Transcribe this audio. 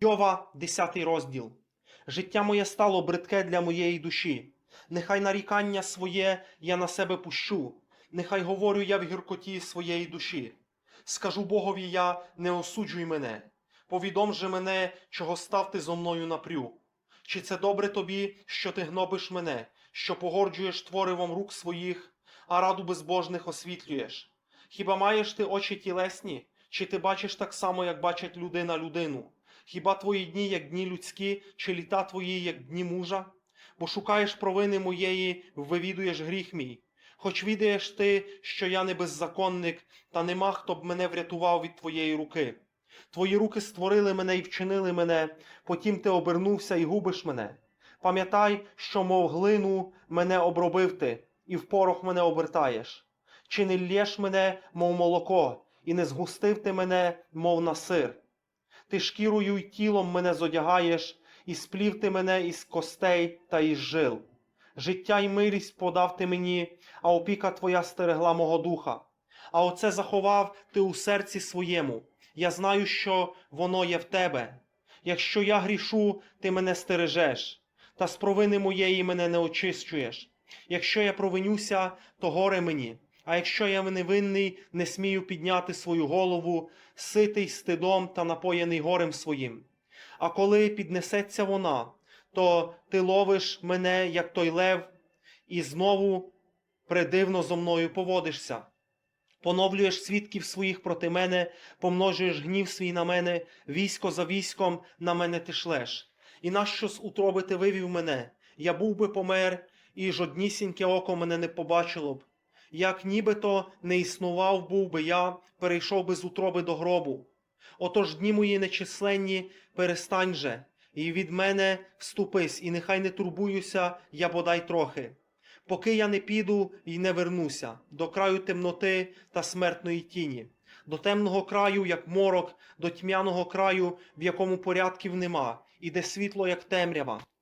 Йова, 10 розділ. Життя моє стало бридке для моєї душі. Нехай нарікання своє я на себе пущу, нехай говорю я в гіркоті своєї душі. Скажу Богові я, не осуджуй мене, повідом же мене, чого став ти зо мною напрю. Чи це добре тобі, що ти гнобиш мене, що погорджуєш творивом рук своїх, а раду безбожних освітлюєш? Хіба маєш ти очі тілесні, чи ти бачиш так само, як бачить людина людину? Хіба твої дні, як дні людські, чи літа твої, як дні мужа? Бо шукаєш провини моєї, вивідуєш гріх мій. Хоч відаєш ти, що я не беззаконник, та нема хто б мене врятував від твоєї руки. Твої руки створили мене і вчинили мене, потім ти обернувся і губиш мене. Пам'ятай, що, мов глину, мене обробив ти, і в порох мене обертаєш. Чи не лєш мене, мов молоко, і не згустив ти мене, мов на сир. Ти шкірою й тілом мене зодягаєш, і сплів ти мене із костей та із жил. Життя й милість подав ти мені, а опіка твоя стерегла мого духа. А оце заховав ти у серці своєму. Я знаю, що воно є в тебе. Якщо я грішу, ти мене стережеш, та з провини моєї мене не очищуєш. Якщо я провинюся, то горе мені. А якщо я невинний, не смію підняти свою голову, ситий стидом та напоєний горем своїм. А коли піднесеться вона, то ти ловиш мене, як той лев, і знову придивно зо мною поводишся. Поновлюєш свідків своїх проти мене, помножуєш гнів свій на мене, військо за військом на мене ти шлеш. І нащо з утроби ти вивів мене? Я був би помер, і жоднісіньке око мене не побачило б. Як нібито не існував був би я, перейшов би з утроби до гробу. Отож дні мої нечисленні, перестань же, і від мене вступись, і нехай не турбуюся я бодай трохи. Поки я не піду і не вернуся до краю темноти та смертної тіні, до темного краю, як морок, до тьмяного краю, в якому порядків нема, і де світло, як темрява.